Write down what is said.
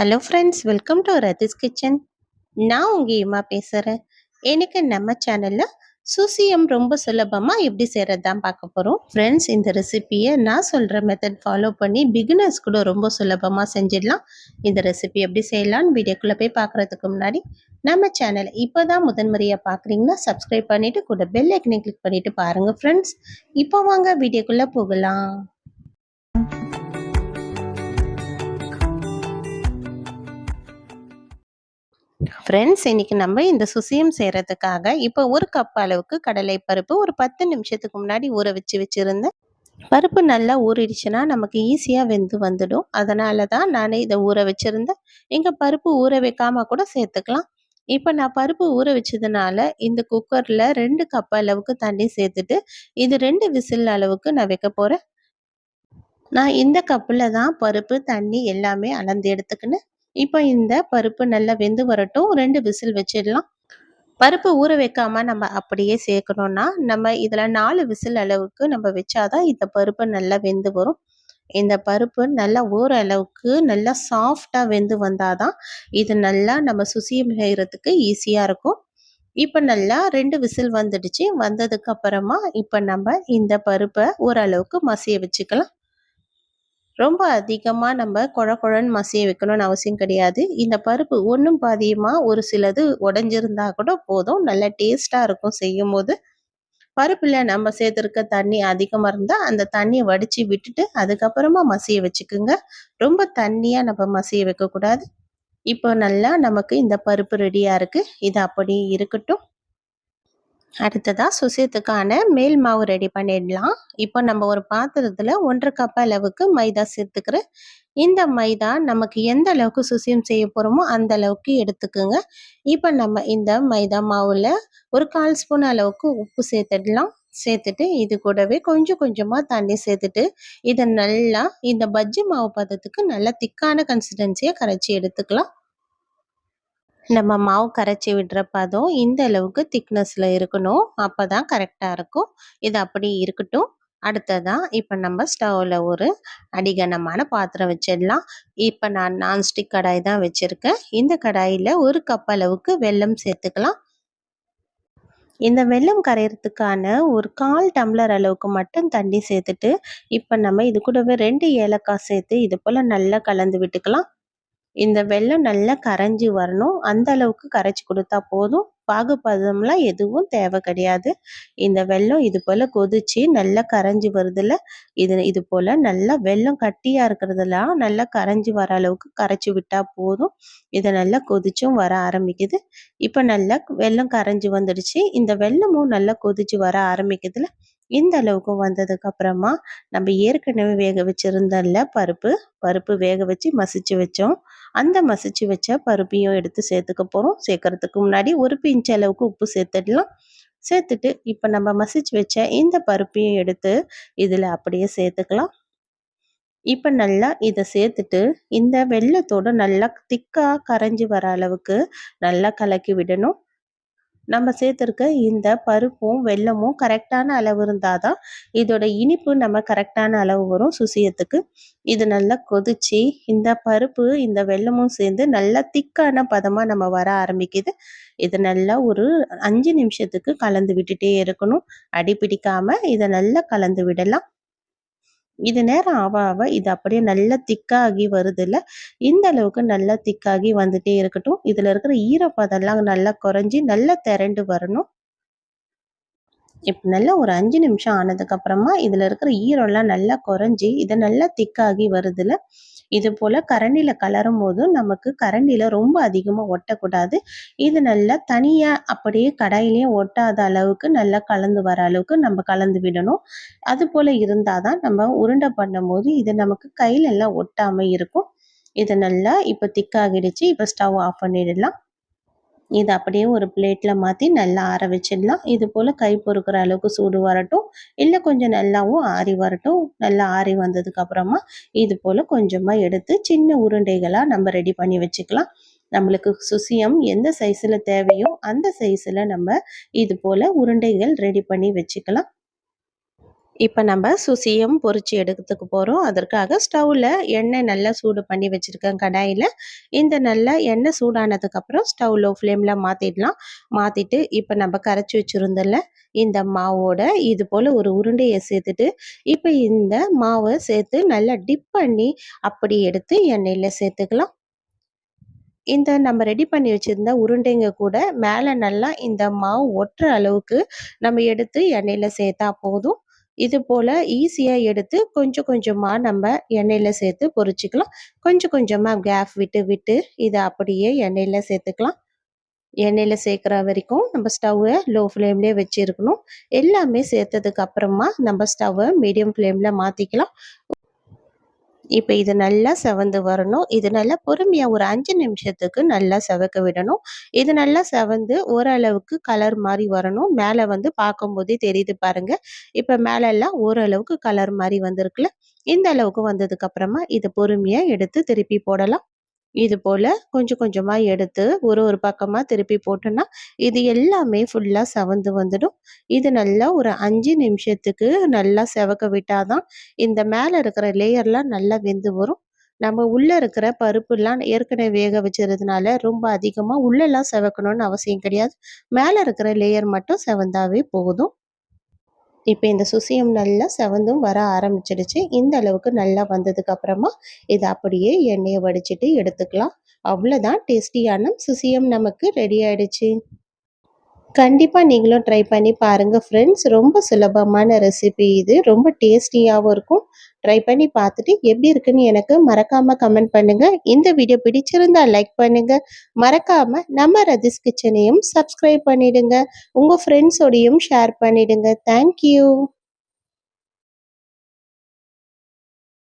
Hello friends welcome to Rathi's kitchen நான் உங்கள் இம்மா பேசுகிறேன் எனக்கு நம்ம சேனலில் சுசியம் ரொம்ப சுலபமாக எப்படி செய்கிறது தான் பார்க்க போகிறோம் ஃப்ரெண்ட்ஸ் இந்த ரெசிப்பியை நான் சொல்கிற மெத்தட் ஃபாலோ பண்ணி பிகினர்ஸ் கூட ரொம்ப சுலபமாக செஞ்சிடலாம். இந்த ரெசிபி எப்படி செய்யலாம்னு வீடியோக்குள்ளே போய் பார்க்குறதுக்கு முன்னாடி நம்ம சேனலை இப்போ தான் முதன்முறையாக பார்க்குறீங்கன்னா சப்ஸ்கிரைப் பண்ணிவிட்டு கூட பெல் ஐக்கனை கிளிக் பண்ணிவிட்டு பாருங்கள் ஃப்ரெண்ட்ஸ் இப்போ வாங்க வீடியோக்குள்ளே போகலாம். ஃப்ரெண்ட்ஸ் இன்றைக்கி நம்ம இந்த சுசியம் செய்கிறதுக்காக இப்போ ஒரு கப் அளவுக்கு கடலை பருப்பு ஒரு பத்து நிமிஷத்துக்கு முன்னாடி ஊற வச்சு வச்சுருந்தேன். பருப்பு நல்லா ஊறிடுச்சுன்னா நமக்கு ஈஸியாக வெந்து வந்துடும். அதனால தான் நான் இதை ஊற வச்சுருந்தேன். இங்கே பருப்பு ஊற வைக்காமல் கூட சேர்த்துக்கலாம். இப்போ நான் பருப்பு ஊற வச்சதுனால இந்த குக்கரில் ரெண்டு கப் அளவுக்கு தண்ணி சேர்த்துட்டு இது ரெண்டு விசில் அளவுக்கு நான் வைக்க போகிறேன் நான் இந்த கப்பில் தான் பருப்பு தண்ணி எல்லாமே அளந்து எடுத்துக்கினேன் இப்போ இந்த பருப்பு நல்லா வெந்து வரட்டும். ரெண்டு விசில் வச்சிடலாம். பருப்பு ஊற வைக்காம நம்ம அப்படியே சேர்க்கணும்னா நம்ம இதில் நாலு விசில் அளவுக்கு நம்ம வச்சாதான் இந்த பருப்பு நல்லா வெந்து வரும். இந்த பருப்பு நல்லா ஊற அளவுக்கு நல்லா சாஃப்டாக வெந்து வந்தாதான் இது நல்லா நம்ம சுசியம் செய்கிறதுக்கு ஈஸியாக இருக்கும். இப்போ நல்லா ரெண்டு விசில் வந்துடுச்சு. வந்ததுக்கு அப்புறமா இப்போ நம்ம இந்த பருப்பை ஓரளவுக்கு மசிய வச்சுக்கலாம். ரொம்ப அதிகமாக நம்ம குழ குழன்னு மசிய வைக்கணும்னு அவசியம் கிடையாது. இந்த பருப்பு ஒன்றும் பாதியமாக ஒரு சிலது உடஞ்சிருந்தா கூட போதும். நல்ல டேஸ்ட்டாக இருக்கும் செய்யும் போது பருப்பில் நம்ம சேர்த்துருக்க தண்ணி அதிகமாக இருந்தால் அந்த தண்ணியை வடித்து விட்டுட்டு அதுக்கப்புறமா மசிய வச்சுக்குங்க. ரொம்ப தண்ணியாக நம்ம மசிய வைக்கக்கூடாது. இப்போ நல்லா நமக்கு இந்த பருப்பு ரெடியாக இருக்குது இது அப்படி இருக்கட்டும். அடுத்ததாக சுசியத்துக்கான மேல் மாவு ரெடி பண்ணிடலாம். இப்போ நம்ம ஒரு பாத்திரத்தில் ஒன்றரை கப் அளவுக்கு மைதா சேர்த்துக்கிறேன். இந்த மைதா நமக்கு எந்த அளவுக்கு சுசியம் செய்ய போகிறோமோ அந்த அளவுக்கு எடுத்துக்கோங்க. இப்போ நம்ம இந்த மைதா மாவில் ஒரு கால் ஸ்பூன் அளவுக்கு உப்பு சேர்த்துடலாம். சேர்த்துட்டு இது கூடவே கொஞ்சம் கொஞ்சமாக தண்ணி சேர்த்துட்டு இதை நல்லா இந்த பஜ்ஜி மாவு பதத்துக்கு நல்லா திக்கான கன்சிஸ்டன்சியை கரைச்சி எடுத்துக்கலாம். நம்ம மாவு கரைச்சி விடுற பதம் இந்த அளவுக்கு திக்னஸில் இருக்கணும். அப்போ தான் கரெக்டாக இருக்கும். இது அப்படி இருக்கட்டும். அடுத்ததாக இப்போ நம்ம ஸ்டவ்வில் ஒரு அடிகனமான பாத்திரம் வச்சிடலாம். இப்போ நான் நான்ஸ்டிக் கடாய் தான் வச்சுருக்கேன். இந்த கடாயில் ஒரு கப் அளவுக்கு வெல்லம் சேர்த்துக்கலாம். இந்த வெல்லம் கரையிறதுக்கான ஒரு கால் டம்ளர் அளவுக்கு மட்டும் தண்ணி சேர்த்துட்டு இப்போ நம்ம இது கூடவே ரெண்டு ஏலக்காய் சேர்த்து இது போல் நல்லா கலந்து விட்டுக்கலாம். இந்த வெள்ளம் நல்லா கரைஞ்சி வரணும். அந்த அளவுக்கு கரைச்சி கொடுத்தா போதும். பாகுபதம்லாம் எதுவும் தேவை கிடையாது. இந்த வெள்ளம் இது போல் கொதிச்சு நல்லா கரைஞ்சி வருதுல்ல இது இது போல் நல்லா வெள்ளம் கட்டியாக இருக்கிறதெல்லாம் நல்லா கரைஞ்சி வர அளவுக்கு கரைச்சி விட்டால் போதும். இதை நல்லா கொதிச்சும் வர ஆரம்பிக்குது. இப்போ நல்லா வெள்ளம் கரைஞ்சி வந்துடுச்சு. இந்த வெள்ளமும் நல்லா கொதிச்சு வர ஆரம்பிக்குதுல. இந்த அளவுக்கு வந்ததுக்கு அப்புறமா நம்ம ஏற்கனவே வேக வச்சிருந்தோம்ல பருப்பு பருப்பு வேக வச்சு மசிச்சு வச்சோம். அந்த மசிச்சு வச்ச பருப்பையும் எடுத்து சேர்த்துக்க போகிறோம் சேர்க்கறதுக்கு முன்னாடி ஒரு பிஞ்ச் அளவுக்கு உப்பு சேர்த்துடலாம். சேர்த்துட்டு இப்போ நம்ம மசிச்சு வச்ச இந்த பருப்பையும் எடுத்து இதில் அப்படியே சேர்த்துக்கலாம். இப்போ நல்லா இதை சேர்த்துட்டு இந்த வெள்ளத்தோடு நல்லா திக்காக கரைஞ்சி வர அளவுக்கு நல்லா கலக்கி விடணும். நம்ம சேர்த்துருக்க இந்த பருப்பும் வெல்லமும் கரெக்டான அளவு இருந்தால் தான் இதோட இனிப்பு நம்ம கரெக்டான அளவு வரும் சுசியத்துக்கு. இது நல்லா கொதிச்சு இந்த பருப்பு இந்த வெல்லமும் சேர்ந்து நல்லா திக்கான பதமாக நம்ம வர ஆரம்பிக்குது. இது நல்லா ஒரு அஞ்சு நிமிஷத்துக்கு கலந்து விட்டுட்டே இருக்கணும். அடி இதை நல்லா கலந்து விடலாம். இது நேரம் ஆவ ஆவ இது அப்படியே நல்லா திக்காகி வருதுல்ல. இந்த அளவுக்கு நல்லா திக்காகி வந்துட்டே இருக்கட்டும். இதில் இருக்கிற ஈரப்பதெல்லாம் நல்லா குறைஞ்சி நல்லா திரண்டு வரணும். இப்போ நல்லா ஒரு அஞ்சு நிமிஷம் ஆனதுக்கப்புறமா இதில் இருக்கிற ஈரம்லாம் நல்லா குறைஞ்சி இதை நல்லா திக்காகி வருதுல இது போல் கரண்டியில் கலரும் போதும் நமக்கு கரண்டியில் ரொம்ப அதிகமாக ஒட்டக்கூடாது. இது நல்லா தனியாக அப்படியே கடாயிலையும் ஒட்டாத அளவுக்கு நல்லா கலந்து வர அளவுக்கு நம்ம கலந்து விடணும். அது போல் இருந்தால் தான் நம்ம உருண்டை பண்ணும்போது இது நமக்கு கையிலெல்லாம் ஒட்டாமல் இருக்கும். இது நல்லா இப்போ திக்காகிடுச்சு இப்போ ஸ்டவ் ஆஃப் பண்ணிடலாம். இதை அப்படியே ஒரு பிளேட்டில் மாற்றி நல்லா ஆற வச்சிடலாம். இது போல் கை பொறுக்கிற அளவுக்கு சூடு வரட்டும். இல்லை கொஞ்சம் நல்லாவும் ஆறி வரட்டும். நல்லா ஆறி வந்ததுக்கப்புறமா இது போல் கொஞ்சமாக எடுத்து சின்ன உருண்டைகளாக நம்ம ரெடி பண்ணி வச்சுக்கலாம். நம்மளுக்கு சுசியம் எந்த சைஸில் தேவையோ அந்த சைஸில் நம்ம இது போல் உருண்டைகள் ரெடி பண்ணி வச்சுக்கலாம். இப்போ நம்ம சுசியம் பொறிச்சு எடுக்கிறதுக்கு போகிறோம் அதற்காக ஸ்டவ்வில் எண்ணெய் நல்லா சூடு பண்ணி வச்சுருக்கேன் கடாயில். இந்த நல்லா எண்ணெய் சூடானதுக்கப்புறம் ஸ்டவ் லோ ஃப்ளேமில் மாற்றிடலாம் மாற்றிட்டு இப்போ நம்ம கரைச்சி வச்சுருந்தல இந்த மாவோட இது போல் ஒரு உருண்டையை சேர்த்துட்டு இப்போ இந்த மாவை சேர்த்து நல்லா டிப் பண்ணி அப்படி எடுத்து எண்ணெயில் சேர்த்துக்கலாம். இந்த நம்ம ரெடி பண்ணி வச்சுருந்த உருண்டைங்க கூட மேலே நல்லா இந்த மாவு ஒட்டுற அளவுக்கு நம்ம எடுத்து எண்ணெயில் சேர்த்தா போதும். இது போல் ஈஸியாக எடுத்து கொஞ்சம் கொஞ்சமாக நம்ம எண்ணெயில் சேர்த்து பொரிச்சிக்கலாம் கொஞ்சம் கொஞ்சமாக கேப் விட்டு விட்டு இதை அப்படியே எண்ணெயில் சேர்த்துக்கலாம். எண்ணெயில் சேர்க்குற வரைக்கும் நம்ம ஸ்டவ்வை லோ ஃப்ளேம்லேயே வச்சுருக்கணும். எல்லாமே சேர்த்ததுக்கு அப்புறமா நம்ம ஸ்டவ்வை மீடியம் ஃப்ளேமில் மாற்றிக்கலாம் இப்போ இது நல்லா செவந்து வரணும். இது நல்லா பொறுமையாக ஒரு அஞ்சு நிமிஷத்துக்கு நல்லா செவக்க விடணும். இது நல்லா செவந்து ஓரளவுக்கு கலர் மாதிரி வரணும். மேலே வந்து பார்க்கும்போதே தெரியுது பாருங்க. இப்போ மேலெல்லாம் ஓரளவுக்கு கலர் மாதிரி வந்திருக்குல்ல. இந்த அளவுக்கு வந்ததுக்கு அப்புறமா இதை பொறுமையாக எடுத்து திருப்பி போடலாம். இது போல் கொஞ்சம் கொஞ்சமாக எடுத்து ஒரு ஒரு பக்கமாக திருப்பி போட்டோன்னா இது எல்லாமே ஃபுல்லாக செவந்து வந்துடும். இது நல்லா ஒரு அஞ்சு நிமிஷத்துக்கு நல்லா செவக்க விட்டால் தான் இந்த மேலே இருக்கிற லேயர்லாம் நல்லா வெந்து வரும். நம்ம உள்ளே இருக்கிற பருப்புலாம் ஏற்கனவே வேக வச்சுருதுனால ரொம்ப அதிகமாக உள்ளெல்லாம் செவக்கணும்னு அவசியம் கிடையாது. மேலே இருக்கிற லேயர் மட்டும் செவந்தாவே போதும். இப்போ இந்த சுசியம் நல்லா செவந்தும் வர ஆரம்பிச்சிடுச்சு. இந்த அளவுக்கு நல்லா வந்ததுக்கப்புறமா இதை அப்படியே எண்ணெயை வடிச்சிட்டு எடுத்துக்கலாம். அவ்வளோதான் டேஸ்டியான சுசியம் நமக்கு ரெடி ஆயிடுச்சு. கண்டிப்பாக நீங்களும் ட்ரை பண்ணி பாருங்கள் ஃப்ரெண்ட்ஸ் ரொம்ப சுலபமான ரெசிபி இது. ரொம்ப டேஸ்டியாகவும் இருக்கும். ட்ரை பண்ணி பார்த்துட்டு எப்படி இருக்குன்னு எனக்கு மறக்காமல் கமெண்ட் பண்ணுங்கள் இந்த வீடியோ பிடிச்சிருந்தா லைக் பண்ணுங்கள் மறக்காமல் நம்ம ரதிஸ் கிச்சனையும் சப்ஸ்கிரைப் பண்ணிவிடுங்க உங்கள் ஃப்ரெண்ட்ஸோடையும் ஷேர் பண்ணிவிடுங்க தேங்க்யூ